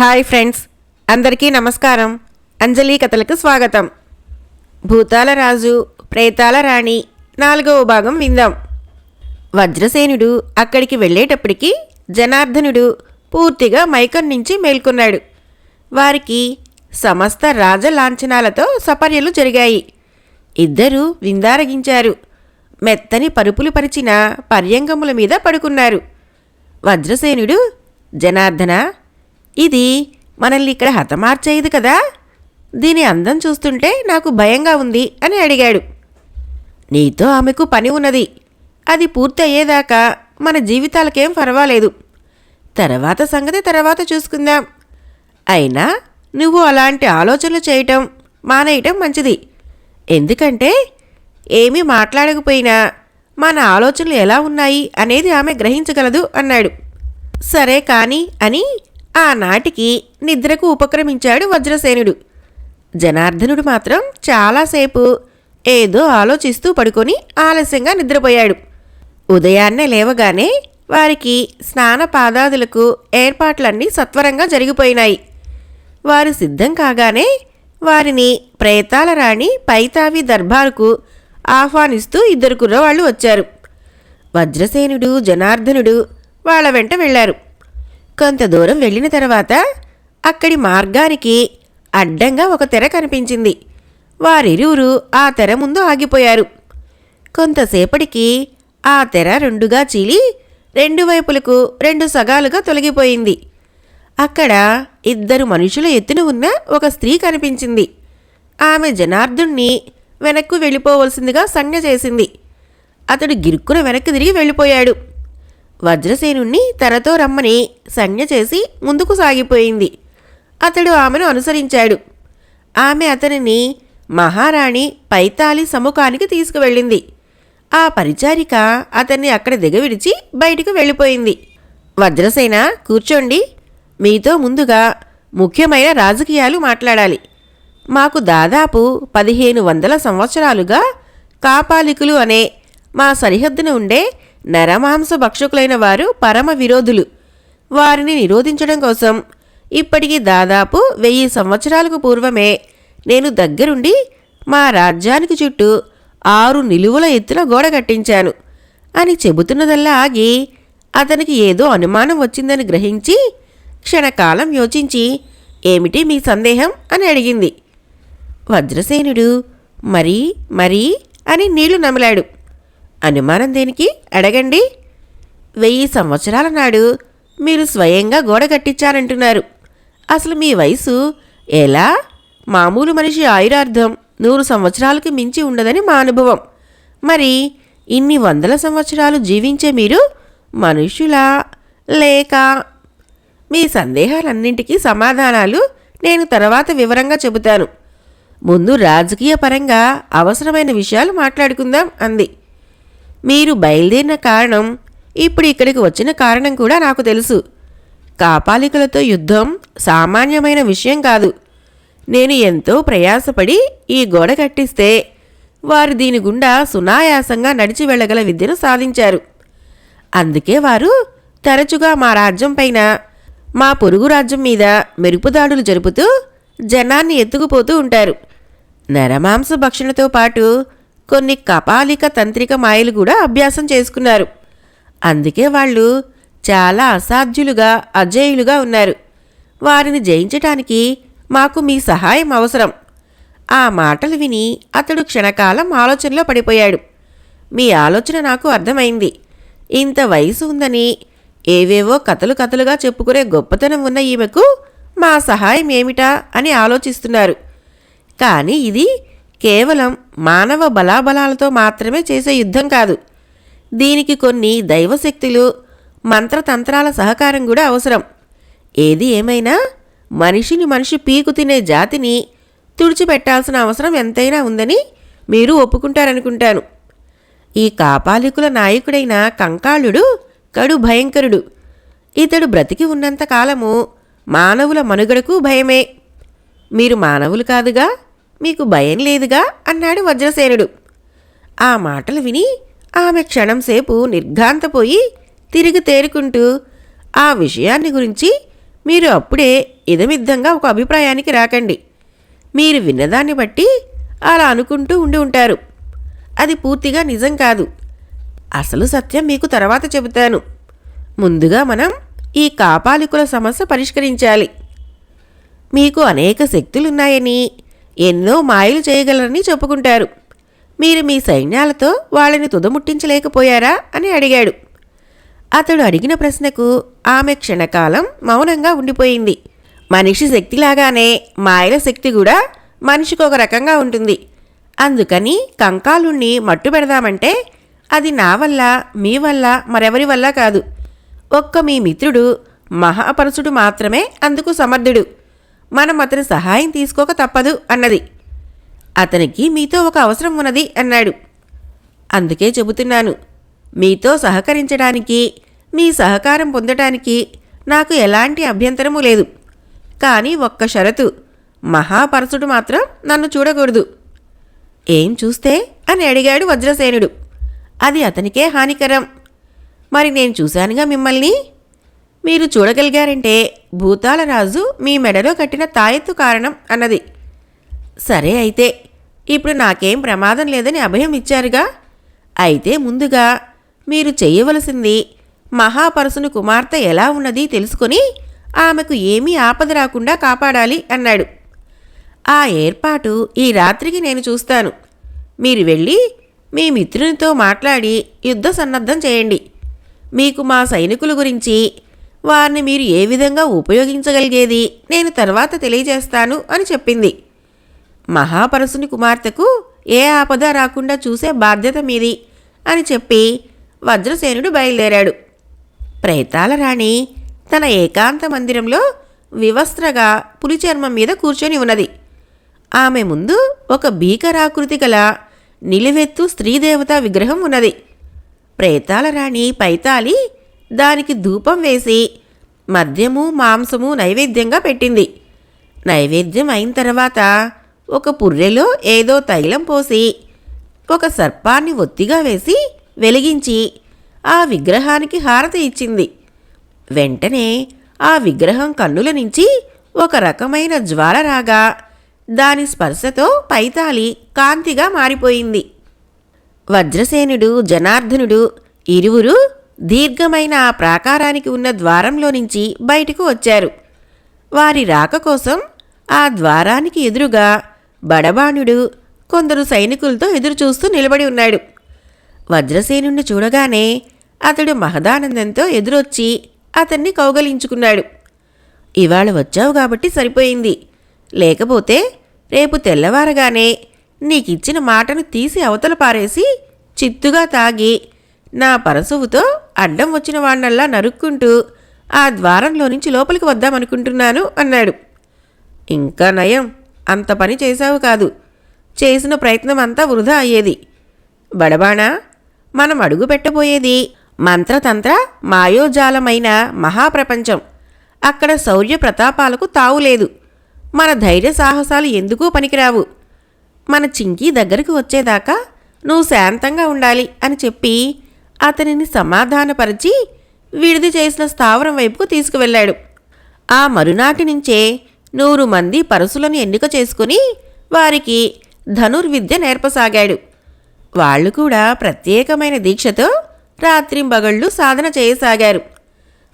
Hi friends అందరికీ నమస్కారం. అంజలి కథలకు స్వాగతం. భూతాల రాజు ప్రేతాల రాణి నాలుగవ భాగం విందాం. వజ్రసేనుడు అక్కడికి వెళ్ళేటప్పటికి జనార్దనుడు పూర్తిగా మైకం నుంచి మేల్కొన్నాడు. వారికి సమస్త రాజ లాంఛనాలతో సపర్యలు జరిగాయి. ఇద్దరూ విందారగించారు. మెత్తని పరుపులు పరిచిన పర్యంగముల మీద పడుకున్నారు. వజ్రసేనుడు జనార్దన ఇది మనల్ని ఇక్కడ హతమార్చేయదు కదా? దీని అందం చూస్తుంటే నాకు భయంగా ఉంది అని అడిగాడు. నీతో ఆమెకు పని ఉన్నది. అది పూర్తి అయ్యేదాకా మన జీవితాలకేం పర్వాలేదు. తర్వాత సంగతి తర్వాత చూసుకుందాం. అయినా నువ్వు అలాంటి ఆలోచనలు చేయటం మానేయటం మంచిది. ఎందుకంటే ఏమీ మాట్లాడకపోయినా మన ఆలోచనలు ఎలా ఉన్నాయి అనేది ఆమె గ్రహించగలదు అన్నాడు. సరే కాని అని ఆనాటికి నిద్రకు ఉపక్రమించాడు వజ్రసేనుడు. జనార్దనుడు మాత్రం చాలాసేపు ఏదో ఆలోచిస్తూ పడుకొని ఆలస్యంగా నిద్రపోయాడు. ఉదయాన్నే లేవగానే వారికి స్నాన పాదాదులకు ఏర్పాట్లన్నీ సత్వరంగా జరిగిపోయినాయి. వారు సిద్ధం కాగానే వారిని ప్రేతాల రాణి పైతావి దర్బారుకు ఆహ్వానిస్తూ ఇద్దరు కుర్రవాళ్ళు వచ్చారు. వజ్రసేనుడు జనార్దనుడు వాళ్ళ వెంట వెళ్ళారు. కొంత దూరం వెళ్ళిన తర్వాత అక్కడి మార్గానికి అడ్డంగా ఒక తెర కనిపించింది. వారిరువురు ఆ తెర ముందు ఆగిపోయారు. కొంతసేపటికి ఆ తెర రెండుగా చీలి రెండు వైపులకు రెండు సగాలుగా తొలగిపోయింది. అక్కడ ఇద్దరు మనుషుల ఎత్తున ఉన్న ఒక స్త్రీ కనిపించింది. ఆమె జనార్దుణ్ణి వెనక్కు వెళ్ళిపోవలసిందిగా సంజ్ఞ చేసింది. అతడు గిరుక్కున వెనక్కి తిరిగి వెళ్ళిపోయాడు. వజ్రసేనుణ్ణి తనతో రమ్మని సంజ్ఞ చేసి ముందుకు సాగిపోయింది. అతడు ఆమెను అనుసరించాడు. ఆమె అతనిని మహారాణి పైతాలి సముఖానికి తీసుకువెళ్ళింది. ఆ పరిచారిక అతన్ని అక్కడ దిగవిడిచి బయటకు వెళ్ళిపోయింది. వజ్రసేన కూర్చోండి. మీతో ముందుగా ముఖ్యమైన రాజకీయాలు మాట్లాడాలి. మాకు దాదాపు పదిహేను వందల సంవత్సరాలుగా కాపాలికులు అనే మా సరిహద్దున ఉండే నరమాంస భక్షకులైన వారు పరమ విరోధులు. వారిని నిరోధించడం కోసం ఇప్పటికి దాదాపు వెయ్యి సంవత్సరాలకు పూర్వమే నేను దగ్గరుండి మా రాజ్యానికి చుట్టూ ఆరు నిలువుల ఎత్తున గోడ కట్టించాను. అని చెబుతున్నదల్లా ఆగి అతనికి ఏదో అనుమానం వచ్చిందని గ్రహించి క్షణకాలం యోచించి ఏమిటి మీ సందేహం? అని అడిగింది. వజ్రసేనుడు మరీ మరీ అని నీళ్ళు నమిలాడు. అనుమానం దేనికి? అడగండి. వెయ్యి సంవత్సరాల నాడు మీరు స్వయంగా గోడ కట్టించారంటున్నారు. అసలు మీ వయసు ఎలా? మామూలు మనిషి ఆయురార్థం నూరు సంవత్సరాలకు మించి ఉండదని మా అనుభవం. మరి ఇన్ని వందల సంవత్సరాలు జీవించే మీరు మనుషులా? లేక? మీ సందేహాలన్నింటికీ సమాధానాలు నేను తర్వాత వివరంగా చెబుతాను. ముందు రాజకీయ పరంగా అవసరమైన విషయాలు మాట్లాడుకుందాం అంది. మీరు బయలుదేరిన కారణం ఇప్పుడు ఇక్కడికి వచ్చిన కారణం కూడా నాకు తెలుసు. కాపాలికలతో యుద్ధం సామాన్యమైన విషయం కాదు. నేను ఎంతో ప్రయాసపడి ఈ గోడ కట్టిస్తే వారు దీని గుండా సునాయాసంగా నడిచి వెళ్ళగల విద్యను సాధించారు. అందుకే వారు తరచుగా మా రాజ్యం పైన మా పొరుగు రాజ్యం మీద మెరుపుదాడులు జరుపుతూ జనాన్ని ఎత్తుకుపోతూ ఉంటారు. నరమాంస భక్షణతో పాటు కొన్ని కపాలిక తంత్రిక మాయలు కూడా అభ్యాసం చేసుకున్నారు. అందుకే వాళ్ళు చాలా అసాధ్యులుగా అజేయులుగా ఉన్నారు. వారిని జయించటానికి మాకు మీ సహాయం అవసరం. ఆ మాటలు విని అతడు క్షణకాలం ఆలోచనలో పడిపోయాడు. మీ ఆలోచన నాకు అర్థమైంది. ఇంత వయసు ఉందని ఏవేవో కథలు కథలుగా చెప్పుకునే గొప్పతనం ఉన్న ఈమెకు మా సహాయం ఏమిటా అని ఆలోచిస్తున్నారు. కానీ ఇది కేవలం మానవ బలాబలాలతో మాత్రమే చేసే యుద్ధం కాదు. దీనికి కొన్ని దైవశక్తులు మంత్రతంత్రాల సహకారం కూడా అవసరం. ఏది ఏమైనా మనిషిని మనిషి పీకు తినే జాతిని తుడిచిపెట్టాల్సిన అవసరం ఎంతైనా ఉందని మీరు ఒప్పుకుంటారనుకుంటాను. ఈ కాపాలికుల నాయకుడైన కంకాళుడు కడు భయంకరుడు. ఇతడు బ్రతికి ఉన్నంత కాలము మానవుల మనుగడకు భయమే. మీరు మానవులు కాదుగా మీకు భయం లేదుగా? అన్నాడు వజ్రసేనుడు. ఆ మాటలు విని ఆమె క్షణంసేపు నిర్ఘాంతపోయి తిరిగి తేరుకుంటూ ఆ విషయాన్ని గురించి మీరు అప్పుడే ఇదమిద్దంగా ఒక అభిప్రాయానికి రాకండి. మీరు విన్నదాన్ని బట్టి అలా అనుకుంటూ ఉండి ఉంటారు. అది పూర్తిగా నిజం కాదు. అసలు సత్యం మీకు తర్వాత చెబుతాను. ముందుగా మనం ఈ కాపాలికుల సమస్య పరిష్కరించాలి. మీకు అనేక శక్తులున్నాయని ఎన్నో మాయలు చేయగలరని చెప్పుకుంటారు. మీరు మీ సైన్యాలతో వాళ్ళని తుదముట్టించలేకపోయారా? అని అడిగాడు. అతడు అడిగిన ప్రశ్నకు ఆమె క్షణకాలం మౌనంగా ఉండిపోయింది. మనిషి శక్తిలాగానే మాయల శక్తి కూడా మనిషికి ఒక రకంగా ఉంటుంది. అందుకని కంకాలుణ్ణి మట్టు పెడదామంటే అది నా వల్ల మీ వల్ల మరెవరి వల్ల కాదు. ఒక్క మీ మిత్రుడు మహాపరుషుడు మాత్రమే అందుకు సమర్థుడు. మనం అతని సహాయం తీసుకోక తప్పదు అన్నది. అతనికి మీతో ఒక అవసరం ఉన్నది అన్నాడు. అందుకే చెబుతున్నాను మీతో సహకరించడానికి మీ సహకారం పొందటానికి నాకు ఎలాంటి అభ్యంతరము లేదు. కానీ ఒక్క షరతు మహాపరసుడు మాత్రం నన్ను చూడకూడదు. ఏం చూస్తే? అని అడిగాడు వజ్రసేనుడు. అది అతనికే హానికరం. మరి నేను చూశానుగా మిమ్మల్ని? మీరు చూడగలిగారంటే భూతాల రాజు మీ మెడలో కట్టిన తాయెత్తు కారణం అన్నది. సరే అయితే ఇప్పుడు నాకేం ప్రమాదం లేదని అభయం ఇచ్చారుగా? అయితే ముందుగా మీరు చేయవలసింది మహాపరసుని కుమార్తె ఎలా ఉన్నది తెలుసుకొని ఆమెకు ఏమీ ఆపద రాకుండా కాపాడాలి అన్నాడు. ఆ ఏర్పాటు ఈ రాత్రికి నేను చూస్తాను. మీరు వెళ్ళి మీ మిత్రునితో మాట్లాడి యుద్ధ సన్నద్ధం చేయండి. మీకు మా సైనికుల గురించి వారిని మీరు ఏ విధంగా ఉపయోగించగలిగేది నేను తర్వాత తెలియజేస్తాను అని చెప్పింది. మహాపరసుని కుమార్తెకు ఏ ఆపద రాకుండా చూసే బాధ్యత మీది అని చెప్పి వజ్రసేనుడు బయలుదేరాడు. ప్రేతాల రాణి తన ఏకాంత మందిరంలో వివస్త్రగా పులిచర్మం మీద కూర్చొని ఉన్నది. ఆమె ముందు ఒక భీకరాకృతి గల నిలువెత్తు స్త్రీదేవతా విగ్రహం ఉన్నది. ప్రేతాల రాణి పైతాలి దానికి ధూపం వేసి మద్యము మాంసము నైవేద్యంగా పెట్టింది. నైవేద్యం అయిన తర్వాత ఒక పుర్రెలో ఏదో తైలం పోసి ఒక సర్పాన్ని ఒత్తిగా వేసి వెలిగించి ఆ విగ్రహానికి హారతి ఇచ్చింది. వెంటనే ఆ విగ్రహం కన్నుల నుంచి ఒక రకమైన జ్వాల రాగా దాని స్పర్శతో పైతాలి కాంతిగా మారిపోయింది. వజ్రసేనుడు జనార్దనుడు ఇరువురు దీర్ఘమైన ఆ ప్రాకారానికి ఉన్న ద్వారంలో నుంచి బయటకు వచ్చారు. వారి రాక కోసం ఆ ద్వారానికి ఎదురుగా బడబాణుడు కొందరు సైనికులతో ఎదురుచూస్తూ నిలబడి ఉన్నాడు. వజ్రసేనుణ్ణి చూడగానే అతడు మహదానందంతో ఎదురొచ్చి అతన్ని కౌగలించుకున్నాడు. ఇవాళ వచ్చావు కాబట్టి సరిపోయింది. లేకపోతే రేపు తెల్లవారగానే నీకిచ్చిన మాటను తీసి అవతల పారేసి చిత్తుగా తాగి నా పరశువుతో అడ్డం వచ్చిన వాణ్ణల్లా నరుక్కుంటూ ఆ ద్వారంలో నుంచి లోపలికి వద్దామనుకుంటున్నాను అన్నాడు. ఇంకా నయం అంత పని చేశావు కాదు. చేసిన ప్రయత్నం అంతా వృధా అయ్యేది. బడబాణా మనం అడుగు పెట్టబోయేది మంత్రతంత్ర మాయోజాలమైన మహాప్రపంచం. అక్కడ శౌర్య ప్రతాపాలకు తావులేదు మన ధైర్య సాహసాలు ఎందుకూ పనికిరావు? మన చింకీ దగ్గరకు వచ్చేదాకా నువ్వు శాంతంగా ఉండాలి అని చెప్పి అతనిని సమాధానపరిచి విడిది చేసిన స్థావరం వైపుకు తీసుకువెళ్ళాడు. ఆ మరునాటి నుంచే నూరు మంది పరుసులను ఎన్నిక చేసుకుని వారికి ధనుర్విద్య నేర్పసాగాడు. వాళ్ళు కూడా ప్రత్యేకమైన దీక్షతో రాత్రింబగళ్ళు సాధన చేయసాగారు.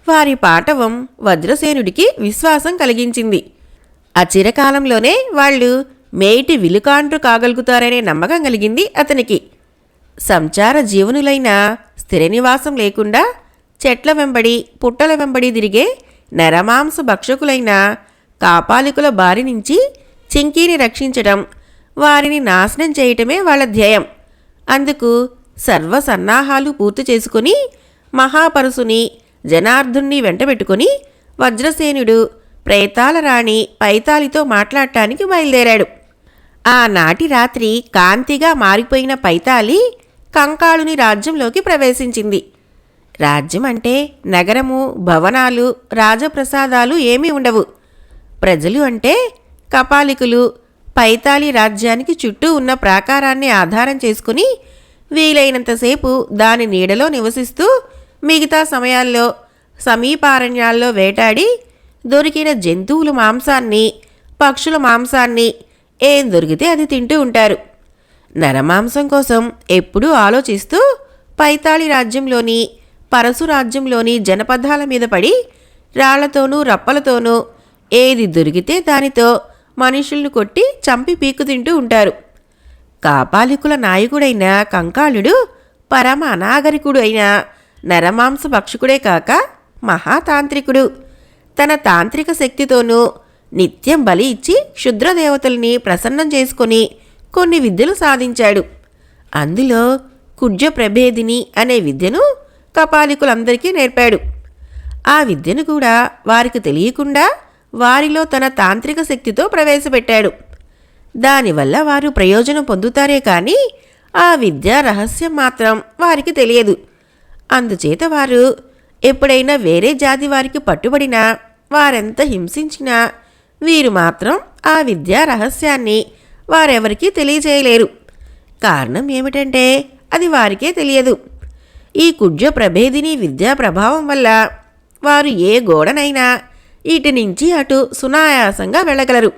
వారి పాటవం వజ్రసేనుడికి విశ్వాసం కలిగించింది. అచిరకాలంలోనే వాళ్ళు మేటి విలుకాండ్రు కాగలుగుతారనే నమ్మకం కలిగింది అతనికి. సంచార జీవనులైన స్థిర నివాసం లేకుండా చెట్ల వెంబడి పుట్టల వెంబడి తిరిగే నరమాంస భక్షకులైన కాపాలికుల బారి నుంచి చింకీని రక్షించడం వారిని నాశనం చేయటమే వాళ్ళ ధ్యేయం. అందుకు సర్వ సన్నాహాలు పూర్తి చేసుకుని మహాపరుసుని జనార్దుణ్ణి వెంటబెట్టుకుని వజ్రసేనుడు ప్రేతాల రాణి పైతాలితో మాట్లాడటానికి బయలుదేరాడు. ఆనాటి రాత్రి కాంతిగా మారిపోయిన పైతాలి కంకాళుని రాజ్యంలోకి ప్రవేశించింది. రాజ్యం అంటే నగరము భవనాలు రాజప్రసాదాలు ఏమీ ఉండవు. ప్రజలు అంటే కపాలికులు పైతాళి రాజ్యానికి చుట్టూ ఉన్న ప్రాకారాన్ని ఆధారం చేసుకుని వీలైనంతసేపు దాని నీడలో నివసిస్తూ మిగతా సమయాల్లో సమీపారణ్యాల్లో వేటాడి దొరికిన జంతువుల మాంసాన్ని పక్షుల మాంసాన్ని ఏం దొరికితే అది తింటూ ఉంటారు. నరమాంసం కోసం ఎప్పుడూ ఆలోచిస్తూ పైతాళి రాజ్యంలోని పరశు రాజ్యంలోని జనపదాల మీద పడి రాళ్ళతోనూ రప్పలతోనూ ఏది దొరికితే దానితో మనుషుల్ని కొట్టి చంపి పీకు తింటూ ఉంటారు. కాపాలికుల నాయకుడైన కంకాళుడు పరమ అనాగరికుడు అయిన నరమాంస భక్షకుడే కాక మహాతాంత్రికుడు. తన తాంత్రిక శక్తితోనూ నిత్యం బలి ఇచ్చి క్షుద్రదేవతల్ని ప్రసన్నం చేసుకొని కొన్ని విద్యలు సాధించాడు. అందులో కుడ్జ ప్రభేదిని అనే విద్యను కపాలికులందరికీ నేర్పాడు. ఆ విద్యను కూడా వారికి తెలియకుండా వారిలో తన తాంత్రిక శక్తితో ప్రవేశపెట్టాడు. దానివల్ల వారు ప్రయోజనం పొందుతారే కానీ ఆ విద్య రహస్యం మాత్రం వారికి తెలియదు. అందుచేత వారు ఎప్పుడైనా వేరే జాతి వారికి పట్టుబడినా వారెంత హింసించినా వీరు మాత్రం ఆ విద్యా రహస్యాన్ని వారెవరికీ తెలియజేయలేరు. కారణం ఏమిటంటే అది వారికే తెలియదు. ఈ కుడ్య ప్రభేదిని విద్యా ప్రభావం వల్ల వారు ఏ గోడనైనా ఇటు నుంచి అటు సునాయాసంగా వెళ్ళగలరు.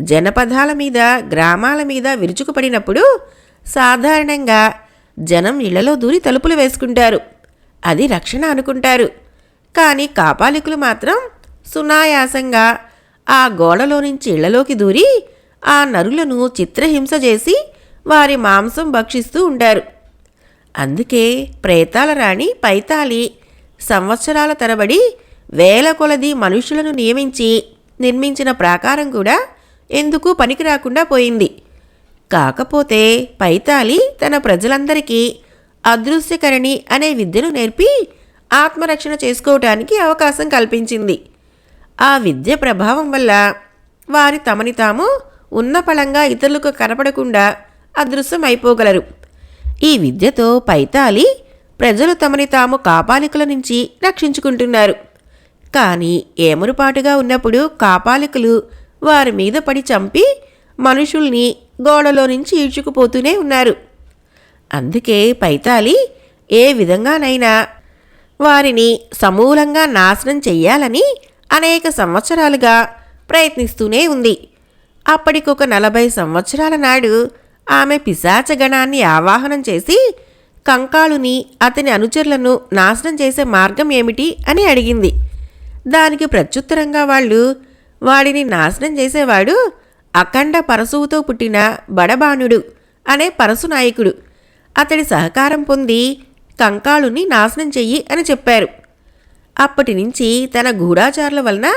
జనపదాల మీద గ్రామాల మీద విరుచుకుపడినప్పుడు సాధారణంగా జనం ఇళ్ళలో దూరి తలుపులు వేసుకుంటారు. అది రక్షణ అనుకుంటారు. కానీ కాపాలికులు మాత్రం సునాయాసంగా ఆ గోడలో నుంచి ఇళ్ళలోకి దూరి ఆ నరులను చిత్రహింస చేసి వారి మాంసం భక్షిస్తూ ఉంటారు అందుకే ప్రేతాల రాణి పైతాలి సంవత్సరాల తరబడి వేల కొలది మనుషులను నియమించి నిర్మించిన ప్రాకారం కూడా ఎందుకు పనికి రాకుండా పోయింది. కాకపోతే పైతాలి తన ప్రజలందరికీ అదృశ్యకరణి అనే విద్యను నేర్పి ఆత్మరక్షణ చేసుకోవటానికి అవకాశం కల్పించింది. ఆ విద్య ప్రభావం వల్ల వారి తమని తాము ఉన్న పళంగా ఇతరులకు కనపడకుండా అదృశ్యం అయిపోగలరు ఈ విద్యతో పైతాలి ప్రజలు తమని తాము కాపాలికుల నుంచి రక్షించుకుంటున్నారు. కానీ ఏమరుపాటుగా ఉన్నప్పుడు కాపాలికులు వారి మీద పడి చంపి మనుషుల్ని గోడలో నుంచి ఈడ్చుకుపోతూనే ఉన్నారు. అందుకే పైతాలి ఏ విధంగానైనా వారిని సమూలంగా నాశనం చెయ్యాలని అనేక సంవత్సరాలుగా ప్రయత్నిస్తూనే ఉంది. అప్పటికొక నలభై సంవత్సరాల నాడు ఆమె పిశాచగణాన్ని ఆవాహనం చేసి కంకాళుని అతని అనుచరులను నాశనం చేసే మార్గం ఏమిటి అని అడిగింది. దానికి ప్రత్యుత్తరంగా వాళ్ళు వాడిని నాశనం చేసేవాడు అఖండ పరశువుతో పుట్టిన బడబాణుడు అనే పరశు నాయకుడు. అతడి సహకారం పొంది కంకాళుని నాశనం చెయ్యి అని చెప్పారు. అప్పటి నుంచి తన గూఢాచారుల వలన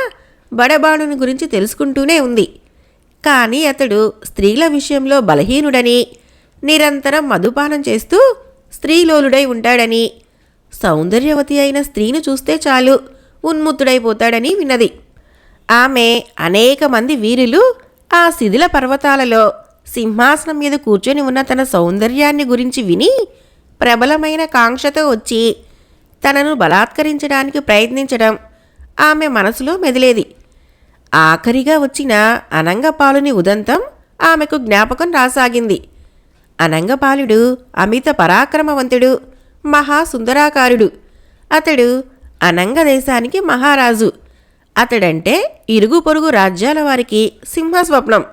బడబాణుని గురించి తెలుసుకుంటూనే ఉంది. కానీ అతడు స్త్రీల విషయంలో బలహీనుడని నిరంతరం మధుపానం చేస్తూ స్త్రీలోలుడై ఉంటాడని సౌందర్యవతి అయిన స్త్రీని చూస్తే చాలు ఉన్ముత్తుడైపోతాడని విన్నది. ఆమె అనేక మంది వీరులు ఆ శిథిల పర్వతాలలో సింహాసనం మీద కూర్చొని ఉన్న తన సౌందర్యాన్ని గురించి విని ప్రబలమైన కాంక్షతో వచ్చి తనను బలాత్కరించడానికి ప్రయత్నించడం ఆమె మనసులో మెదిలేది. ఆఖరిగా వచ్చిన అనంగపాలుని ఉదంతం ఆమెకు జ్ఞాపకం రాసాగింది. అనంగపాలుడు అమిత పరాక్రమవంతుడు మహాసుందరాకారుడు. అతడు అనంగ దేశానికి మహారాజు. అతడంటే ఇరుగు పొరుగు రాజ్యాల వారికి సింహస్వప్నం.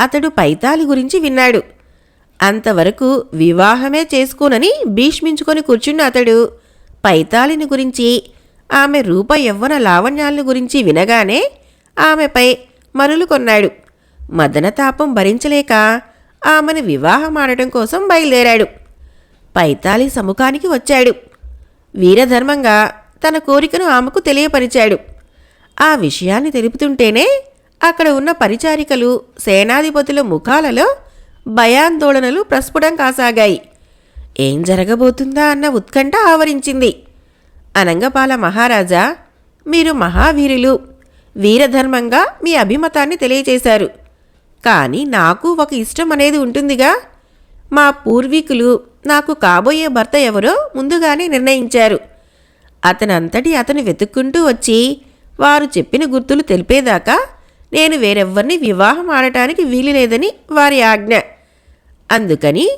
అతడు పైతాలి గురించి విన్నాడు. అంతవరకు వివాహమే చేసుకోనని భీష్మించుకొని కూర్చున్న అతడు పైతాలిని గురించి ఆమె రూప యవ్వన లావణ్యాలను గురించి వినగానే ఆమెపై మరులు కొన్నాడు. మదనతాపం భరించలేక ఆమెను వివాహమాడటం కోసం బయలుదేరాడు. పైతాలి సముఖానికి వచ్చాడు. వీరధర్మంగా తన కోరికను ఆమెకు తెలియపరిచాడు. ఆ విషయాన్ని తెలుపుతుంటేనే అక్కడ ఉన్న పరిచారికలు సేనాధిపతుల ముఖాలలో భయాందోళనలు ప్రస్ఫుటం కాసాగాయి. ఏం జరగబోతుందా అన్న ఉత్కంఠ ఆవరించింది. అనంగపాల మహారాజా మీరు మహావీరులు. వీరధర్మంగా మీ అభిమతాన్ని తెలియచేశారు. కానీ నాకు ఒక ఇష్టం అనేది ఉంటుందిగా. మా పూర్వీకులు నాకు కాబోయే భర్త ఎవరో ముందుగానే నిర్ణయించారు. అతనంతటి అతను వెతుక్కుంటూ వచ్చి వారు చెప్పిన గుర్తులు తెలిపేదాకా నేను వేరెవ్వరిని వివాహం ఆడటానికి వీలు లేదని వారి ఆజ్ఞ. అందుకని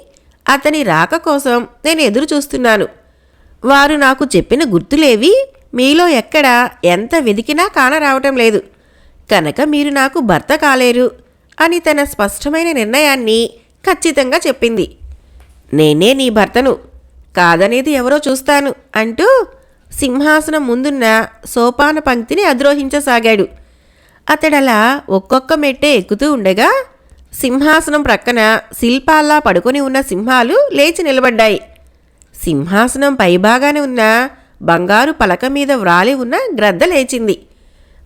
అతని రాక కోసం నేను ఎదురు చూస్తున్నాను వారు నాకు చెప్పిన గుర్తులేవి మీలో ఎక్కడ ఎంత వెదికినా కానరావటం లేదు. కనుక మీరు నాకు భర్త కాలేరు అని తన స్పష్టమైన నిర్ణయాన్ని ఖచ్చితంగా చెప్పింది. నేనే నీ భర్తను. కాదనేది ఎవరో చూస్తాను అంటూ సింహాసనం ముందున్న సోపాన పంక్తిని అద్రోహించసాగాడు. అతడలా ఒక్కొక్క మెట్టే ఎక్కుతూ ఉండగా సింహాసనం ప్రక్కన శిల్పాల్లా పడుకొని ఉన్న సింహాలు లేచి నిలబడ్డాయి. సింహాసనం పైభాగాన ఉన్న బంగారు పలక మీద వ్రాలి ఉన్న గ్రద్ద లేచింది.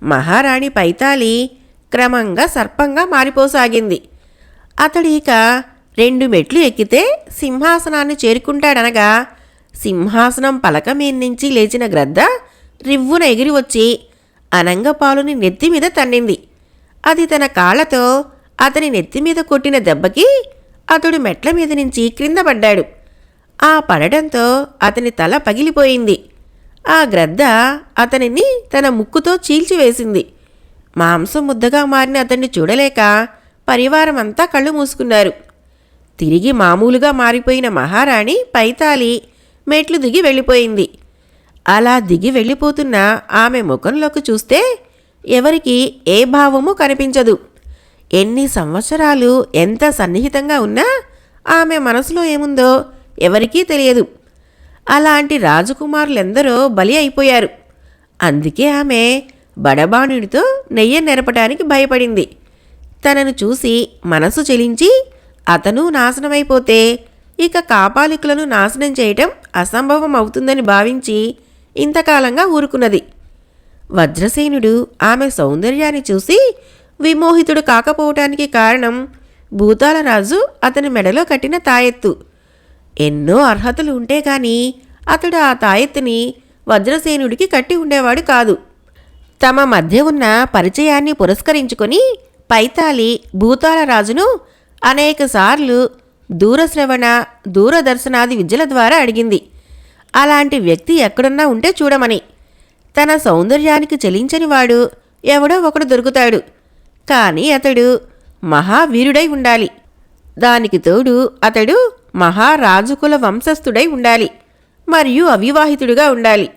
మహారాణి పైతాలి క్రమంగా సర్పంగా మారిపోసాగింది. అతడు ఇక రెండు మెట్లు ఎక్కితే సింహాసనాన్ని చేరుకుంటాడనగా సింహాసనం పలక మీద నుంచి లేచిన గ్రద్ద రివ్వున ఎగిరి వచ్చి అనంగపాలుని నెత్తి మీద తన్నింది. అది తన కాళ్ళతో అతని నెత్తి మీద కొట్టిన దెబ్బకి అతడు మెట్ల మీద నుంచి క్రింద పడ్డాడు. ఆ పడడంతో అతని తల పగిలిపోయింది. ఆ గ్రద్ద అతనిని తన ముక్కుతో చీల్చివేసింది. మాంసం ముద్దగా మారిన అతన్ని చూడలేక పరివారమంతా కళ్ళు మూసుకున్నారు. తిరిగి మామూలుగా మారిపోయిన మహారాణి పైతాలి మెట్లు దిగి వెళ్ళిపోయింది. అలా దిగి వెళ్ళిపోతున్న ఆమె ముఖంలోకి చూస్తే ఎవరికి ఏ భావము కనిపించదు. ఎన్ని సంవత్సరాలు ఎంత సన్నిహితంగా ఉన్నా ఆమె మనసులో ఏముందో ఎవరికీ తెలియదు. అలాంటి రాజకుమారులెందరో బలి అయిపోయారు. అందుకే ఆమె బడబాణుడితో నెయ్యి నెరపడానికి భయపడింది. తనను చూసి మనసు చెలించి అతను నాశనమైపోతే ఇక కాపాలికులను నాశనం చేయటం అసంభవం అవుతుందని భావించి ఇంతకాలంగా ఊరుకున్నది. వజ్రసేనుడు ఆమె సౌందర్యాన్ని చూసి విమోహితుడు కాకపోవటానికి కారణం భూతాల రాజు అతని మెడలో కట్టిన తాయెత్తు. ఎన్నో అర్హతలు ఉంటే గాని అతడు ఆ తాయెత్తుని వజ్రసేనుడికి కట్టి ఉండేవాడు కాదు. తమ మధ్య ఉన్న పరిచయాన్ని పురస్కరించుకొని పైతాలి భూతాల రాజును అనేకసార్లు దూరశ్రవణ దూరదర్శనాది విద్యల ద్వారా అడిగింది. అలాంటి వ్యక్తి ఎక్కడున్నా ఉంటే చూడమని. తన సౌందర్యానికి చెలించని వాడు ఎవడో ఒకడు దొరుకుతాడు. కానీ అతడు మహావీరుడై ఉండాలి. దానికి తోడు అతడు మహారాజుకుల వంశస్థుడై ఉండాలి మరియు అవివాహితుడుగా ఉండాలి.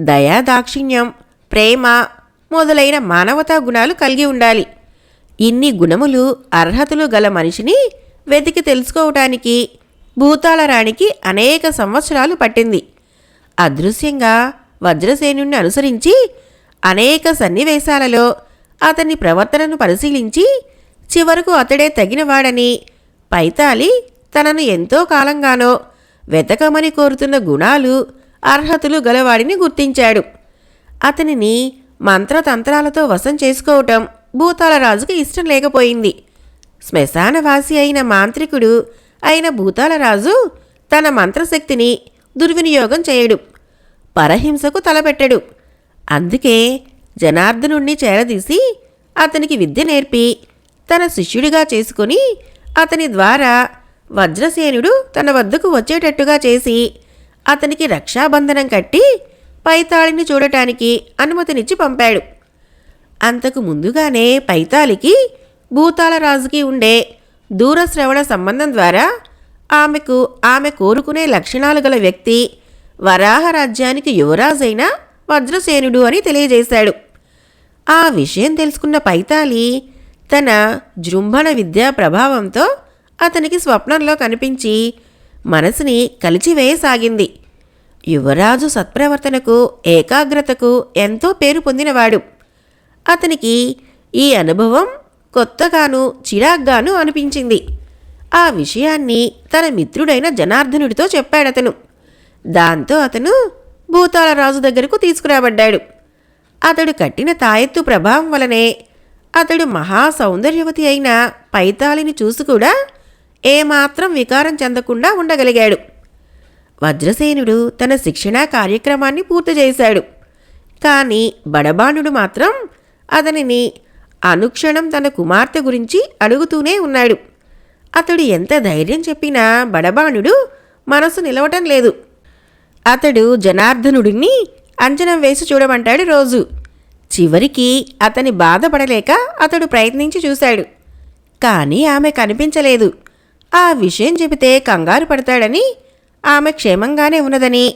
దయా దాక్షిణ్యం ప్రేమ మొదలైన మానవతా గుణాలు కలిగి ఉండాలి. ఇన్ని గుణములు అర్హతలు గల మనిషిని వెతికి తెలుసుకోవటానికి భూతాల రాణికి అనేక సంవత్సరాలు పట్టింది. అదృశ్యంగా వజ్రసేనుణ్ణి అనుసరించి అనేక సన్నివేశాలలో అతని ప్రవర్తనను పరిశీలించి చివరకు అతడే తగినవాడని పైతాలి తనను ఎంతో కాలంగానో వెతకమని కోరుతున్న గుణాలు అర్హతలు గలవాడిని గుర్తించాడు. అతనిని మంత్రతంత్రాలతో వశం చేసుకోవటం భూతాల రాజుకు ఇష్టం లేకపోయింది. శ్మశానవాసి అయిన మాంత్రికుడు అయిన భూతాల రాజు తన మంత్రశక్తిని దుర్వినియోగం చేయడు పరహింసకు తలపెట్టడు. అందుకే జనార్దనుణ్ణి చేరదీసి అతనికి విద్య నేర్పి తన శిష్యుడిగా చేసుకుని అతని ద్వారా వజ్రసేనుడు తన వద్దకు వచ్చేటట్టుగా చేసి అతనికి రక్షాబంధనం కట్టి పైతాళిని చూడటానికి అనుమతినిచ్చి పంపాడు. అంతకు ముందుగానే పైతాలికి భూతాల రాజుకి ఉండే దూరశ్రవణ సంబంధం ద్వారా ఆమెకు ఆమె కోరుకునే లక్షణాలు గల వ్యక్తి వరాహ రాజ్యానికి యువరాజైన వజ్రసేనుడు అని తెలియజేశాడు. ఆ విషయం తెలుసుకున్న పైతాలి తన జృంభణ విద్యా ప్రభావంతో అతనికి స్వప్నంలో కనిపించి మనసుని కలిచివేయసాగింది. యువరాజు సత్ప్రవర్తనకు ఏకాగ్రతకు ఎంతో పేరు పొందినవాడు. అతనికి ఈ అనుభవం కొత్తగాను చిరాగ్గాను అనిపించింది. ఆ విషయాన్ని తన మిత్రుడైన జనార్దనుడితో చెప్పాడతను. దాంతో అతను భూతాల రాజు దగ్గరకు తీసుకురాబడ్డాడు. అతడు కట్టిన తాయెత్తు ప్రభావం వలనే అతడు మహా సౌందర్యవతి అయిన పైతాలిని చూసి కూడా ఏమాత్రం వికారం చెందకుండా ఉండగలిగాడు. వజ్రసేనుడు తన శిక్షణా కార్యక్రమాన్ని పూర్తి చేశాడు. కానీ బడబాణుడు మాత్రం అతనిని అనుక్షణం తన కుమార్తె గురించి అడుగుతూనే ఉన్నాడు. అతడు ఎంత ధైర్యం చెప్పినా బడబాణుడు మనసు నిలవటం లేదు. అతడు జనార్దనుడిని అంచనం వేసి చూడమంటాడు రోజు. చివరికి అతని బాధపడలేక అతడు ప్రయత్నించి చూశాడు. కానీ ఆమె కనిపించలేదు. ఆ విషయం చెబితే కంగారు పడతాడని ఆమె క్షేమంగానే ఉన్నదని.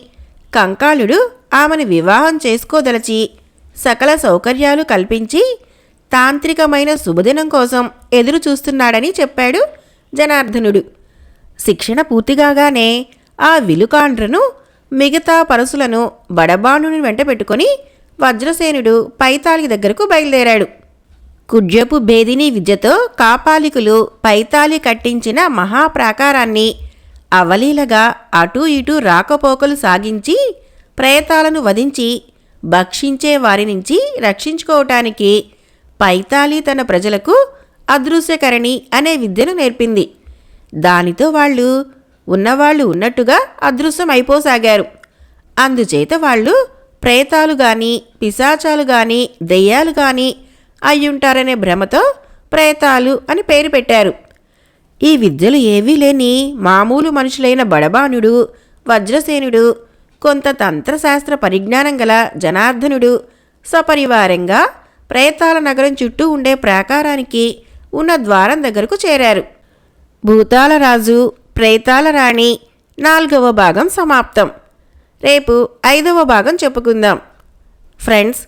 కంకాళుడు ఆమెను వివాహం చేసుకోదలచి సకల సౌకర్యాలు కల్పించి తాంత్రికమైన శుభదినం కోసం ఎదురు చూస్తున్నాడని చెప్పాడు జనార్దనుడు. శిక్షణ పూర్తిగానే ఆ విలుకాండ్రను మిగతా పరసులను బడబాణుని వెంట పెట్టుకుని వజ్రసేనుడు పైతాళి దగ్గరకు బయలుదేరాడు. కుడ్యపు భేదిని విద్యతో కాపాలికులు పైతాలి కట్టించిన మహాప్రాకారాన్ని అవలీలగా అటూ ఇటూ రాకపోకలు సాగించి ప్రేతాలను వధించి భక్షించే వారి నుంచి రక్షించుకోవటానికి పైతాలి తన ప్రజలకు అదృశ్యకరణి అనే విద్యను నేర్పింది. దానితో వాళ్ళు ఉన్నవాళ్ళు ఉన్నట్టుగా అదృశ్యమైపోసాగారు. అందుచేత వాళ్ళు ప్రేతాలు గాని పిశాచాలు గాని దెయ్యాలు కానీ అయ్యుంటారనే భ్రమతో ప్రేతాలు అని పేరు పెట్టారు. ఈ విద్యలు ఏవీ లేని మామూలు మనుషులైన బడబానుడు వజ్రసేనుడు కొంత తంత్రశాస్త్ర పరిజ్ఞానం గల జనార్దనుడు సపరివారంగా ప్రేతాల నగరం చుట్టూ ఉండే ప్రాకారానికి ఉన్న ద్వారం దగ్గరకు చేరారు. భూతాల రాజు ప్రేతాల రాణి నాలుగవ భాగం సమాప్తం. రేపు ఐదవ భాగం చెప్పుకుందాం. ఫ్రెండ్స్